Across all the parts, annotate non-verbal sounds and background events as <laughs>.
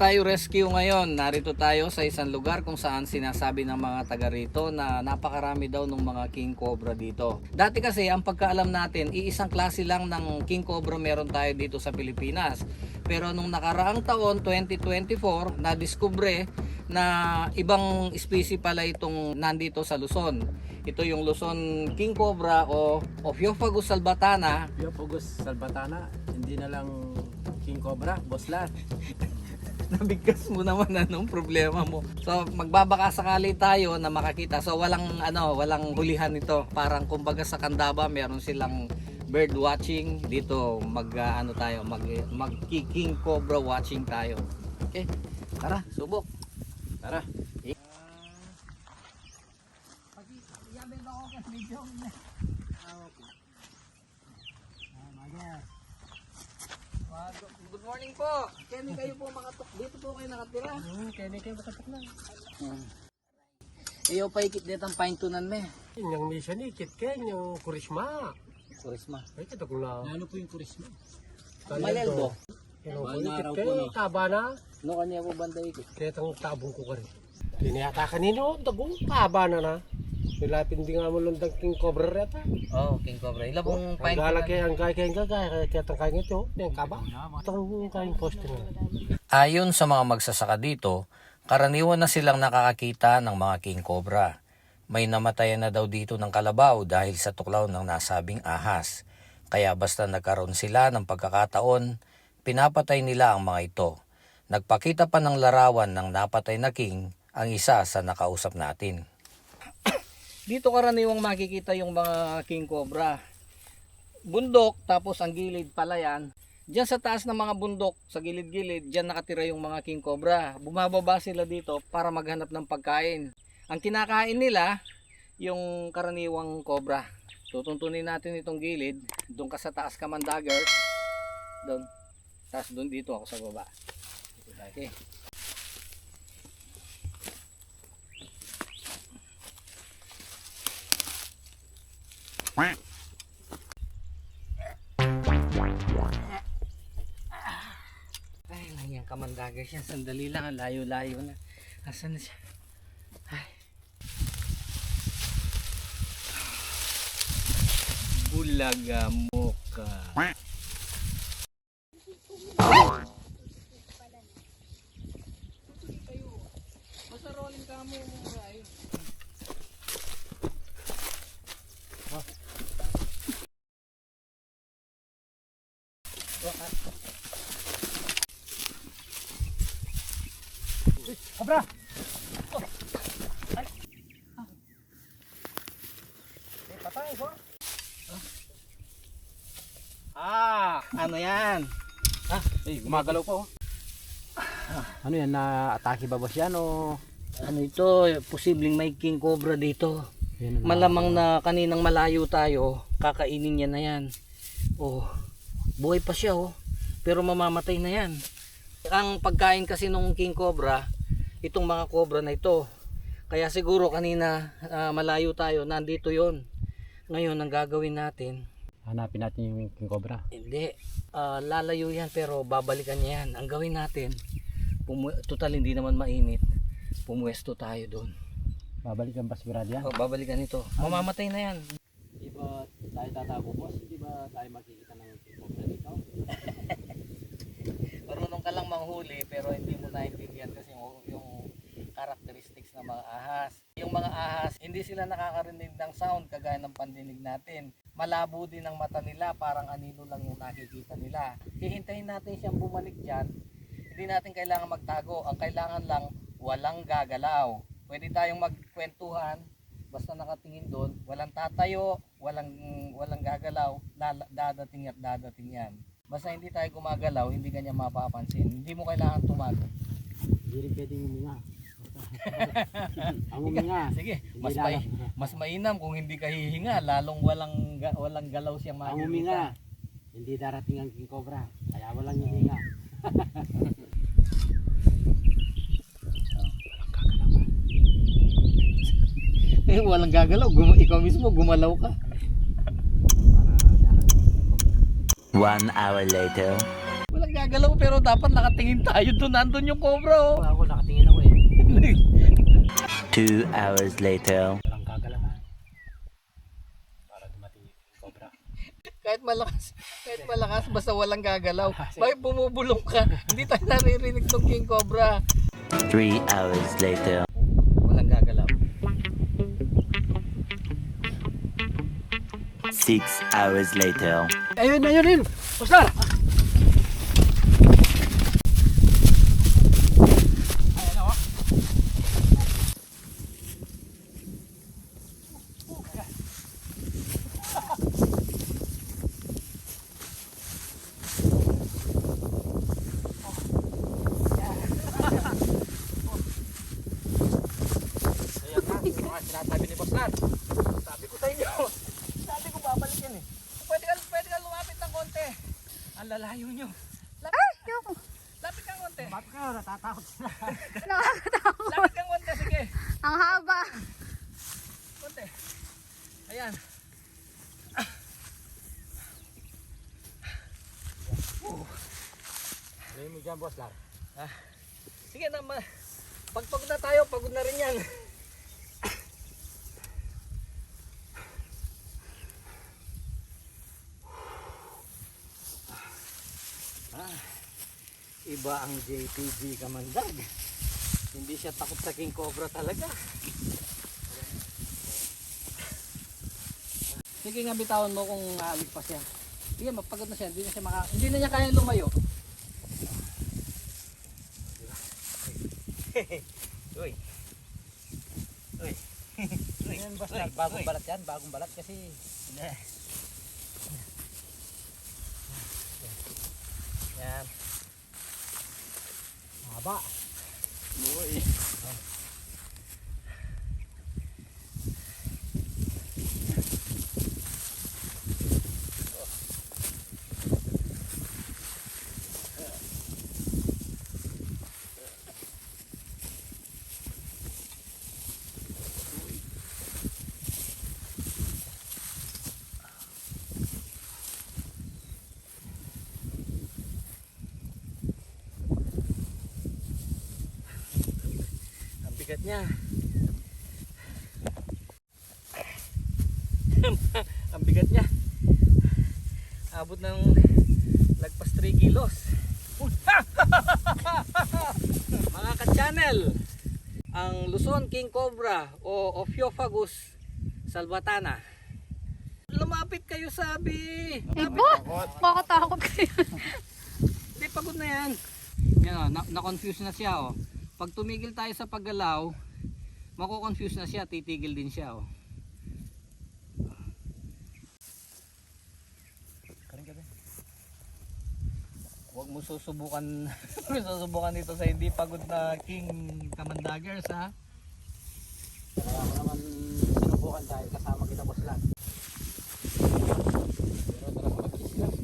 tayo rescue ngayon. Narito tayo sa isang lugar kung saan sinasabi ng mga taga rito na napakarami daw ng mga king cobra dito. Dati kasi ang pagkaalam natin, iisang klase lang ng king cobra meron tayo dito sa Pilipinas. Pero nung nakaraang taon, 2024, na-discover na ibang species pala itong nandito sa Luzon. Ito yung Luzon king cobra o Ophiopagus salvatana Piopogus salvatana, hindi na lang king cobra, boss lahat. <laughs> <laughs> nabigkas mo naman anong problema mo. So magbabaka sakali tayo na makakita. So walang ano, walang hulihan ito. Parang kumbaga sa Kandaba meron silang bird watching dito mag ah, ano tayo mag mag king cobra watching tayo. Okay? Tara, subok. Tara. Good morning po. Kenny kayo po makatok. Dito po kayo nakatira. Hmm, kaya na kayo makatok na. Iyo pa ikit dito ang paintunan me. Yung mission ni Kit Ken, yung kurisma. Kurisma. Ay, kita ko na. Ano po yung kurisma? Malelbo. Yung Bana Kit raw Ken, po, no? taba na. No kanya po banda ikit. Kaya itong tabong ko ka rin. Kiniyata kanino, dagong taba na na. Nilapin din nga mo lundang king cobra reta. Oh, king cobra. Ila pong Ang paintunan. galak kaya, ang gaya kaya, ang gaya kaya itong kaya ito, yung kaba. Itong kaya poste na. Ayon sa mga magsasaka dito, karaniwan na silang nakakakita ng mga king cobra. May namatayan na daw dito ng kalabaw dahil sa tuklaw ng nasabing ahas. Kaya basta nagkaroon sila ng pagkakataon, pinapatay nila ang mga ito. Nagpakita pa ng larawan ng napatay na king ang isa sa nakausap natin. Dito karaniwang makikita yung mga king cobra. Bundok, tapos ang gilid palayan. Diyan sa taas ng mga bundok, sa gilid-gilid, diyan nakatira yung mga king cobra. Bumababa sila dito para maghanap ng pagkain. Ang kinakain nila, yung karaniwang cobra. Tutuntunin natin itong gilid. Doon ka sa taas ka man dagger. Doon. Tapos doon dito ako sa baba. Okay. Ay, lang ka man dagger siya. Sandali lang. ang Layo-layo na. Asan siya? Ay. Bulaga mo ka. Basta rolling ka mo Eh, patay ko. Ah, ano yan? Eh, gumagalaw pa oh. Ano yan, na-atake ba boss yan o? Ano ito? Posibleng may king cobra dito. Yan ang- Malamang na kaninang malayo tayo, kakainin niya na yan. Oh, buhay pa siya oh. Pero mamamatay na yan. Ang pagkain kasi ng king cobra, itong mga cobra na ito. Kaya siguro kanina ah, malayo tayo, nandito yon. Ngayon, ang gagawin natin, Hanapin natin yung king cobra. hindi, ah, lalayo yan pero babalikan niya yan. Ang gawin natin, total hindi naman mainit, pumuesto tayo doon. Babalik ang basbirad yan. Oh, babalikan ito. Mamamatay na yan. Di ba tayo tatago boss? Di ba tayo makikita ng king cobra dito? <laughs> marunong ka lang manghuli pero hindi mo naintindihan kasi characteristics ng mga ahas. Yung mga ahas, hindi sila nakakarinig ng sound kagaya ng pandinig natin. Malabo din ang mata nila, parang anino lang yung nakikita nila. Hihintayin natin siyang bumalik dyan. Hindi natin kailangan magtago. Ang kailangan lang, walang gagalaw. Pwede tayong magkwentuhan, basta nakatingin doon, walang tatayo, walang walang gagalaw, dadating at dadating yan. Basta hindi tayo gumagalaw, hindi kanya mapapansin. Hindi mo kailangan tumago. Hindi rin pwedeng huminga. Ang huminga. Sige, mas may, mas mainam kung hindi ka hihinga, lalong walang walang galaw siyang Ang makikita. huminga. Hindi darating ang king cobra. Kaya walang huminga. <laughs> Eh, walang gagalaw, Gum- ikaw mismo gumalaw ka. One hour later. Walang gagalaw pero dapat nakatingin tayo doon. Nandun yung cobra oh. Ako nakatingin. Two hours later. Walang gagalaw ha. Para dumating yung cobra. kahit malakas, kahit malakas basta walang gagalaw. Bakit bumubulong ka? <laughs> Hindi tayo naririnig ng king cobra. Three hours later. Walang gagalaw. Six hours later. Ayun, ayun, ayun. Pastor! Sinasabi ni Boss Lar. Sabi ko sa inyo. <laughs> Sabi ko babalik yan eh. Pwede ka, pwede ka lumapit ng konti. Ang lalayo nyo. Lapit, Ay, yoko. lapit kang konti. Ba't ka natatakot sila? Nakakatakot. Lapit kang konti. Sige. Ang haba. Konti. Ayan. Ayun mo dyan, boss Lar. Sige na. Ma Pagpagod na tayo. Pagod na rin yan. Ah, iba ang JTG Kamandag. Hindi siya takot sa King Cobra talaga. Sige nga bitawan mo kung aalis pa siya. Sige, mapagod na siya. Hindi na siya maka... Hindi na niya kaya lumayo. Uy. Uy. Ayun, boss Lar. Bagong balat yan. Bagong balat kasi. Yan. Haba. Uy. Bigat niya. <laughs> Ang bigat niya. Abot ng lagpas 3 kilos. <laughs> Mga ka-channel, ang Luzon King Cobra o Ophiophagus salvatana. Lumapit kayo sabi. Ibo. Makatakot kayo. Hindi, pagod na yan. Yan o, na- na-confuse na siya o. Pag tumigil tayo sa paggalaw, mako-confuse na siya, titigil din siya o. Huwag mo susubukan, <laughs> susubukan dito sa hindi pagod na King Kamandagers ha. Kaya ako naman sinubukan dahil kasama kita, boss Lar. Pero talaga mag-kiss lang.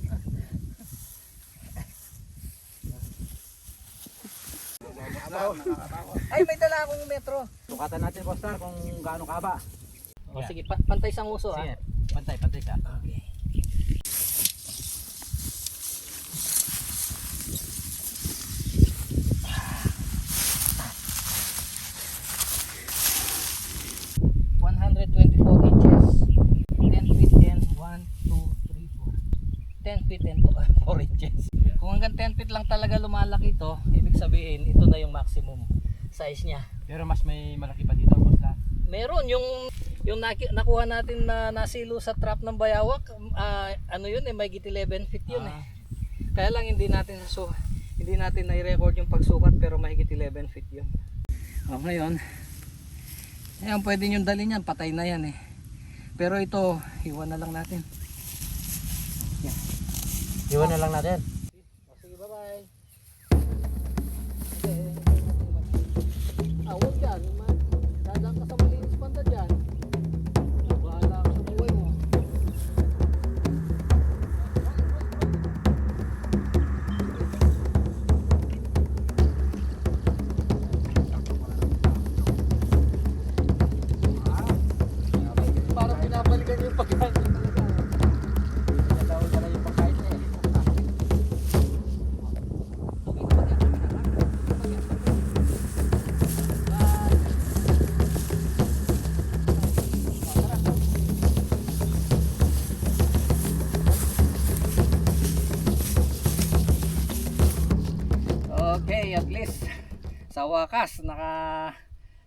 <laughs> Ay, may dala akong metro. Sukatan natin, boss Lar, kung gaano kaba. O sige, pa- pantay sa nguso ha. Sige, pantay, pantay siya. Okay. One hundred twenty-four inches, ten feet and one, two, three, four. Ten feet and two, four inches. Kung hanggang 10 feet lang talaga lumalaki ito, ibig sabihin ito na yung maximum size niya. Pero mas may malaki pa dito, boss. Meron yung yung nakuha natin na nasilo sa trap ng bayawak, ah, ano yun eh, may 11 feet yun eh. Kaya lang hindi natin so hindi natin na-record yung pagsukat pero mahigit 11 feet yun. O ngayon, ayan pwede nyo dalhin yan, patay na yan eh. Pero ito, iwan na lang natin. Iwan na lang natin. Sa wakas naka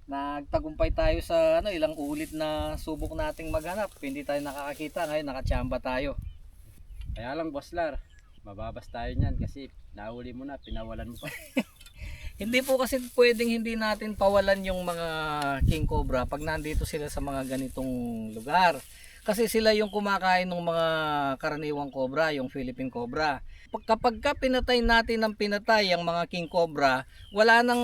nagtagumpay tayo sa ano ilang ulit na subok nating maghanap. Hindi tayo nakakakita ngayon nakachamba tayo. Kaya lang boss Lar, mababas tayo niyan kasi nahuli mo na, pinawalan mo pa. <laughs> Hindi po kasi pwedeng hindi natin pawalan yung mga king cobra pag nandito sila sa mga ganitong lugar. Kasi sila yung kumakain ng mga karaniwang cobra, yung Philippine cobra. Pag, kapag ka pinatay natin ng pinatay ang mga king cobra, wala nang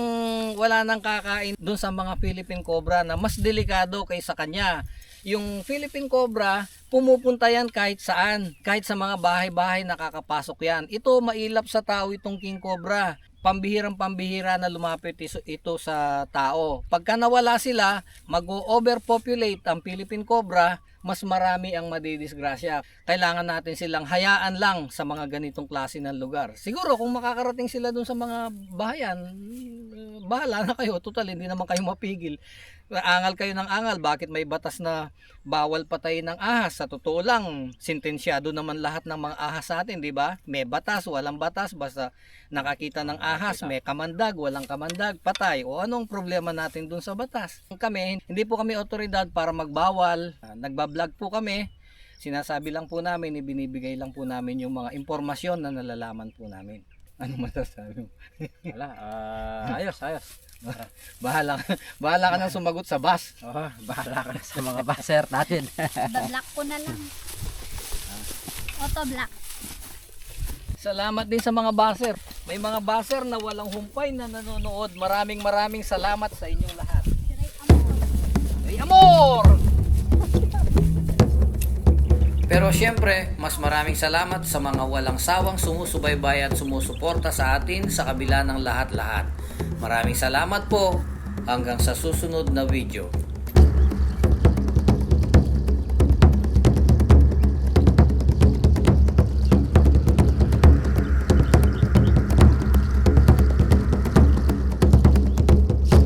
wala nang kakain dun sa mga Philippine cobra na mas delikado kaysa kanya. Yung Philippine cobra, pumupunta yan kahit saan, kahit sa mga bahay-bahay nakakapasok yan. Ito mailap sa tao itong king cobra pambihirang pambihira na lumapit ito sa tao. Pagka nawala sila, mag-overpopulate ang Philippine Cobra, mas marami ang madidisgrasya. Kailangan natin silang hayaan lang sa mga ganitong klase ng lugar. Siguro kung makakarating sila dun sa mga bahayan, eh, bahala na kayo. Total, hindi naman kayo mapigil. Angal kayo ng angal. Bakit may batas na bawal patayin ng ahas? Sa totoo lang, sentensyado naman lahat ng mga ahas sa atin, di ba? May batas, walang batas, basta nakakita ng ahas, may kamandag, walang kamandag, patay. O anong problema natin dun sa batas? Kami, hindi po kami otoridad para magbawal. Ah, Nagbablog po kami. Sinasabi lang po namin, ibinibigay lang po namin yung mga impormasyon na nalalaman po namin. <laughs> Ano masasabi mo? <laughs> Wala, ah, ayos, ayos. Bahala, <laughs> bahala ka nang sumagot sa bus. Oh, bahala ka na sa mga baser natin. Bablock ko na lang. Auto block. Salamat din sa mga baser. May mga baser na walang humpay na nanonood. Maraming maraming salamat sa inyong lahat. Ay, amor! Pero syempre, mas maraming salamat sa mga walang sawang sumusubaybay at sumusuporta sa atin sa kabila ng lahat-lahat. Maraming salamat po. Hanggang sa susunod na video.